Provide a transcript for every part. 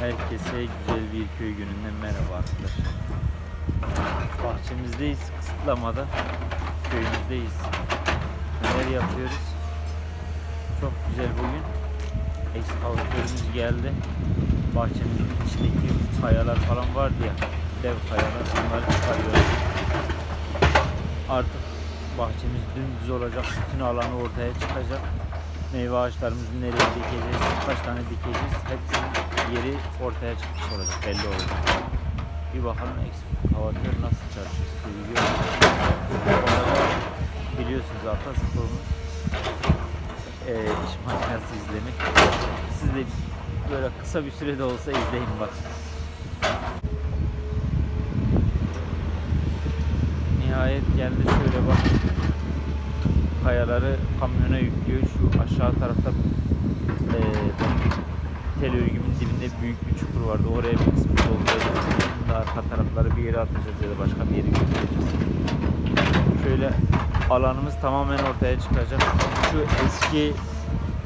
Herkese güzel bir köy gününden merhaba arkadaşlar. Bahçemizdeyiz, kısıtlamada. Köyümüzdeyiz. Neler yapıyoruz? Çok güzel bugün. Ekskavatörümüz geldi. Bahçemizin içindeki kayalar falan vardı ya. Dev kayalar. Bunları çıkarıyoruz. Artık bahçemiz dümdüz olacak. Bütün alanı ortaya çıkacak. Meyve ağaçlarımızı nereye dikeceğiz, kaç tane dikeceğiz, hepsinin yeri ortaya çıkmış olacak, belli olacak. Bir bakalım ekskavatör nasıl çalışıyor, arada biliyorsunuz atasporumuz eee iş makinesi izlemek. Siz de böyle kısa bir sürede olsa izleyin bak. Nihayet geldi şöyle bak kayaları kamyona yüklüyor. Şu aşağı tarafta benim tel örgümün dibinde büyük bir çukur vardı. Oraya bir kısmı dolduracağız. Şimdi arka tarafları bir yere atacağız ya da başka bir yere götüreceğiz. Şöyle alanımız tamamen ortaya çıkacak. Şu eski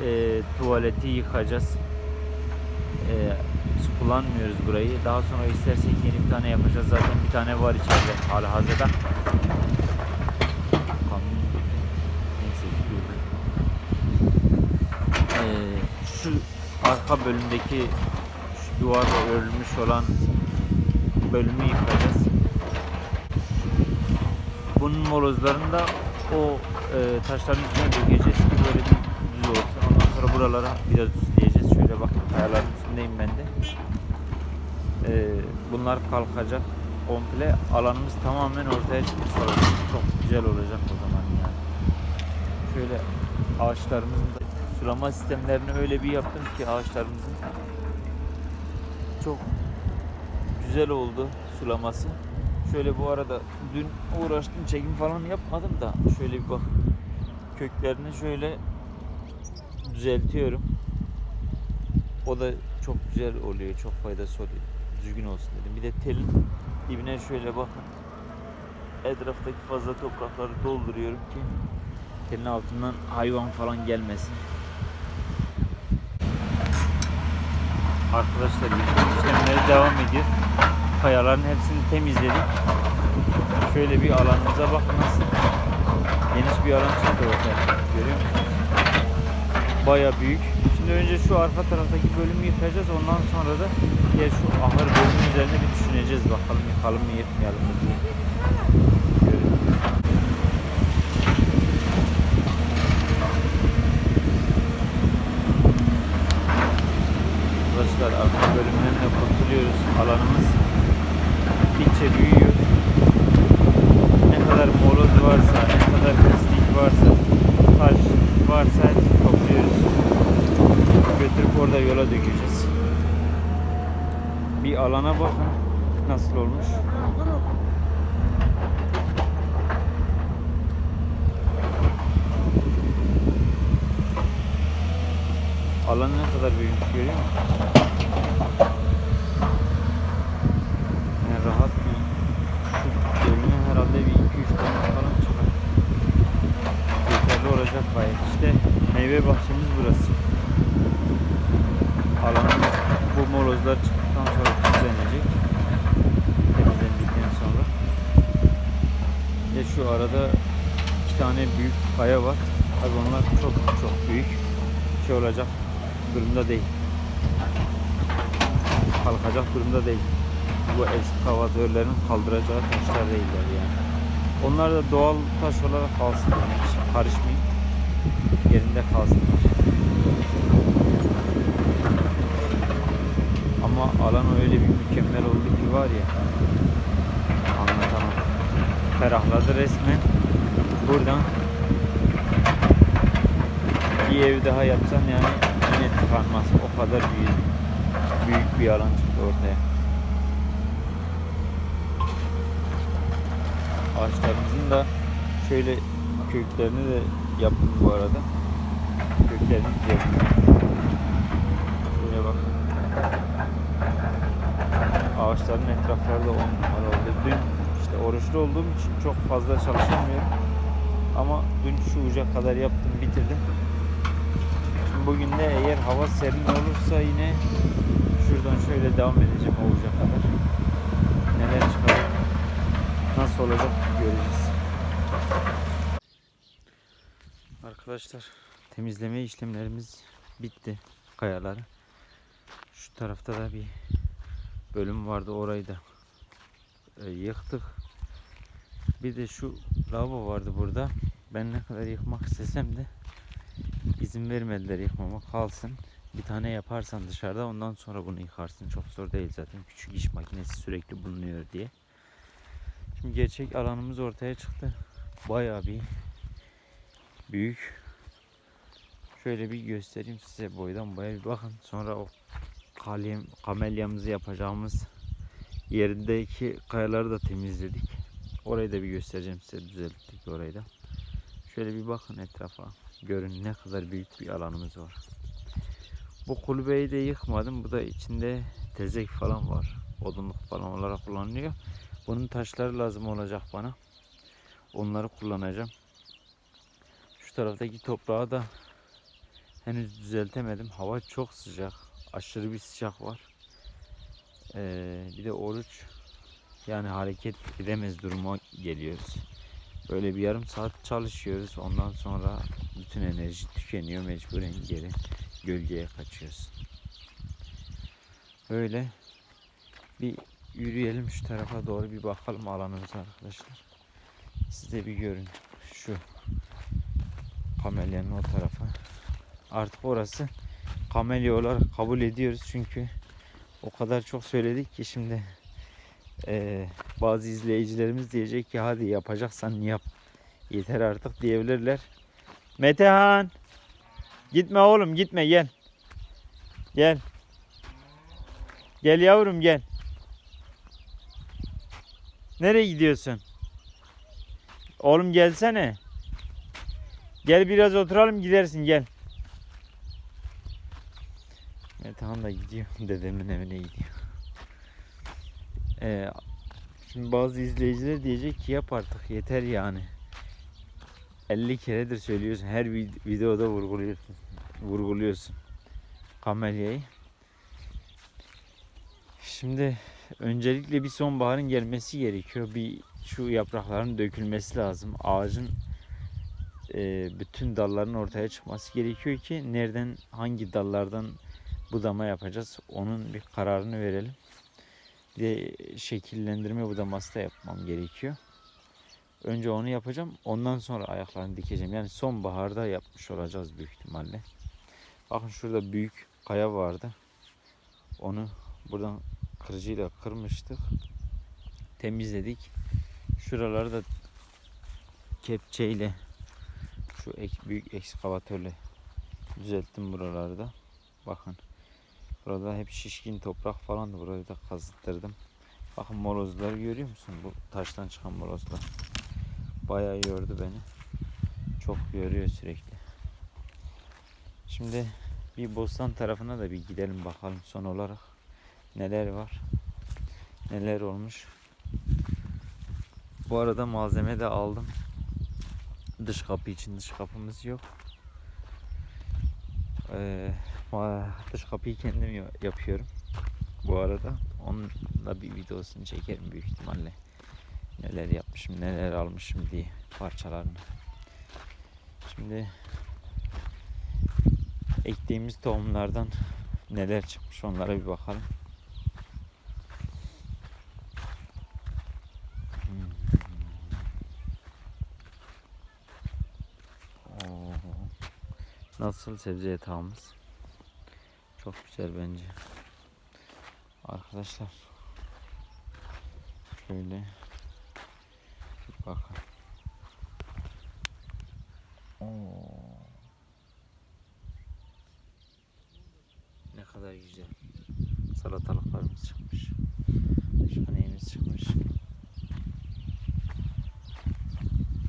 eee, tuvaleti yıkacağız. Su kullanmıyoruz burayı. Daha sonra istersek yeni bir tane yapacağız. Zaten bir tane var içeride hala hazırda. Kamyon Neyse durdu. Ee, şu arka bölümdeki şu duvarla örülmüş olan bölümü yıkacağız. Bunun molozlarını da o e, taşların üstüne dökeceğiz ki böyle bir düz olsun. Ondan sonra buralara biraz düzleyeceğiz. Şöyle bakın kayaların üstündeyim ben de. Ee, bunlar kalkacak. Komple alanımız tamamen ortaya çıkmış olacak. Çok güzel olacak o zaman yani. Şöyle ağaçlarımızın da sulama sistemlerini öyle bir yaptım ki ağaçlarımızın çok güzel oldu sulaması. Şöyle bu arada dün uğraştım çekim falan yapmadım da şöyle bir bak köklerini şöyle düzeltiyorum. O da çok güzel oluyor, çok faydası oluyor. Düzgün olsun dedim. Bir de telin dibine şöyle bakın. Etraftaki fazla toprakları dolduruyorum ki telin altından hayvan falan gelmesin. Arkadaşlar yıkım devam ediyor. Kayaların hepsini temizledik. Şöyle bir alanımıza bakın nasıl geniş bir alan çıktı ortaya. Görüyor musunuz? Baya büyük. Şimdi önce şu arka taraftaki bölümü yıkacağız. Ondan sonra da diğer şu ahır bölümü üzerine bir düşüneceğiz. Bakalım yıkalım mı yıkmayalım mı diye. Görün. Arkadaşlar arka bölümden de kurtuluyoruz. Alanımız gittikçe büyüyor. Ne kadar moloz varsa, ne kadar pislik varsa, taş varsa topluyoruz. Götürüp orada yola dökeceğiz. Bir alana bakın nasıl olmuş. Alan ne kadar büyük görüyor musun? Yani rahat bir şu bölüme herhalde bir 2-3 tane falan çıkar. Yeterli olacak gayet. İşte meyve bahçemiz burası. Alanımız bu molozlar çıktıktan sonra düzenlenecek. Temizlendikten sonra. Ve şu arada iki tane büyük kaya var. Tabi onlar çok çok büyük. Şey olacak durumda değil. Kalkacak durumda değil. Bu ekskavatörlerin kaldıracağı taşlar değiller yani. Onlar da doğal taş olarak kalsın. Yani karışmayın. Yerinde kalsınlar. Ama alan öyle bir mükemmel oldu ki var ya. Anlatamam. Ferahladı resmen. Buradan bir ev daha yapsan yani yine tıkanmaz. O kadar büyük, büyük bir alan çıktı ortaya. Ağaçlarımızın da şöyle köklerini de yaptım bu arada. Köklerini düzelttim. Şöyle bak. Ağaçların etrafları da on numara oldu. Dün işte oruçlu olduğum için çok fazla çalışamıyorum. Ama dün şu uca kadar yaptım, bitirdim. Şimdi bugün de eğer hava serin olursa yine Şuradan şöyle devam edeceğim olacak kadar. Neler çıkacak, nasıl olacak göreceğiz. Arkadaşlar temizleme işlemlerimiz bitti kayaları. Şu tarafta da bir bölüm vardı orayı da e, yıktık. Bir de şu lavabo vardı burada. Ben ne kadar yıkmak istesem de izin vermediler yıkmama kalsın. Bir tane yaparsan dışarıda ondan sonra bunu yıkarsın. Çok zor değil zaten. Küçük iş makinesi sürekli bulunuyor diye. Şimdi gerçek alanımız ortaya çıktı. Bayağı bir büyük. Şöyle bir göstereyim size boydan boya bir bakın. Sonra o kalyem, kamelyamızı yapacağımız yerindeki kayaları da temizledik. Orayı da bir göstereceğim size düzelttik orayı da. Şöyle bir bakın etrafa. Görün ne kadar büyük bir alanımız var. Bu kulübeyi de yıkmadım. Bu da içinde tezek falan var. Odunluk falan olarak kullanılıyor. Bunun taşları lazım olacak bana. Onları kullanacağım. Şu taraftaki toprağı da henüz düzeltemedim. Hava çok sıcak. Aşırı bir sıcak var. Ee, bir de oruç yani hareket edemez duruma geliyoruz. Böyle bir yarım saat çalışıyoruz. Ondan sonra bütün enerji tükeniyor. Mecburen geri gölgeye kaçıyoruz. Böyle bir yürüyelim şu tarafa doğru bir bakalım alanımıza arkadaşlar. Siz de bir görün şu kamelyanın o tarafa. Artık orası kamelya olarak kabul ediyoruz çünkü o kadar çok söyledik ki şimdi eee, bazı izleyicilerimiz diyecek ki hadi yapacaksan yap. Yeter artık diyebilirler. Metehan gitme oğlum gitme gel. Gel. Gel yavrum gel. Nereye gidiyorsun? Oğlum gelsene. Gel biraz oturalım gidersin gel. Metehan da gidiyor. Dedemin evine gidiyor. Ee, şimdi bazı izleyiciler diyecek ki yap artık yeter yani. 50 keredir söylüyorsun. Her vid- videoda vurguluyorsun. Vurguluyorsun. Kamelyayı. Şimdi öncelikle bir sonbaharın gelmesi gerekiyor. Bir şu yaprakların dökülmesi lazım. Ağacın e, bütün dalların ortaya çıkması gerekiyor ki nereden hangi dallardan budama yapacağız. Onun bir kararını verelim. Bir de şekillendirme budaması da yapmam gerekiyor. Önce onu yapacağım. Ondan sonra ayaklarını dikeceğim. Yani sonbaharda yapmış olacağız büyük ihtimalle. Bakın şurada büyük kaya vardı. Onu buradan kırıcıyla kırmıştık. Temizledik. Şuraları da kepçeyle şu ek, büyük ekskavatörle düzelttim buraları da. Bakın. Burada hep şişkin toprak falandı. Burayı da kazıttırdım. Bakın molozları görüyor musun? Bu taştan çıkan molozlar. Bayağı yordu beni. Çok yoruyor sürekli. Şimdi bir bostan tarafına da bir gidelim bakalım son olarak. Neler var? Neler olmuş? Bu arada malzeme de aldım. Dış kapı için dış kapımız yok. Ee, dış kapıyı kendim ya- yapıyorum. Bu arada onun da bir videosunu çekerim büyük ihtimalle. Neler yapmışım, neler almışım diye parçalarını. Şimdi ektiğimiz tohumlardan neler çıkmış onlara bir bakalım. Hmm. Nasıl sebze yatağımız? Çok güzel bence. Arkadaşlar şöyle bir bakın. Oo. Ne kadar güzel. Salatalıklarımız çıkmış. Başka neyimiz çıkmış?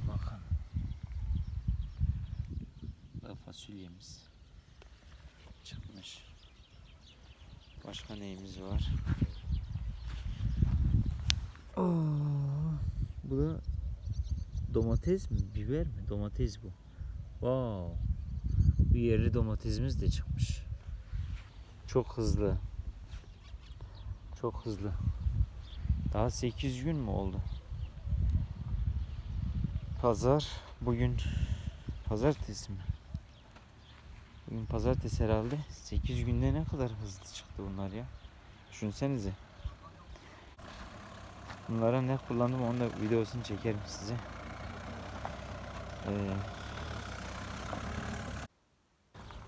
Bakın. Da fasulyemiz çıkmış. Başka neyimiz var? Oo, bu da domates mi? Biber mi? Domates bu. Wow. Bu yerli domatesimiz de çıkmış. Çok hızlı. Çok hızlı. Daha 8 gün mü oldu? Pazar bugün pazartesi mi? Bugün pazartesi herhalde. 8 günde ne kadar hızlı çıktı bunlar ya. Düşünsenize. Bunlara ne kullandım onu da videosunu çekerim size. Ee,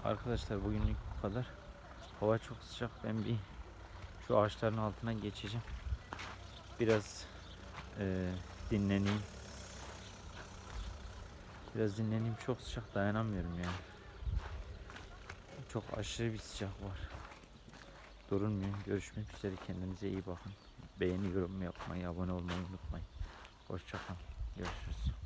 arkadaşlar bugünlük bu kadar. Hava çok sıcak. Ben bir şu ağaçların altına geçeceğim. Biraz e, dinleneyim. Biraz dinleneyim. Çok sıcak dayanamıyorum ya. Çok aşırı bir sıcak var. Durulmuyor. Görüşmek üzere. Kendinize iyi bakın. Beğeni, yorum yapmayı, abone olmayı unutmayın. Hoşçakalın. Görüşürüz.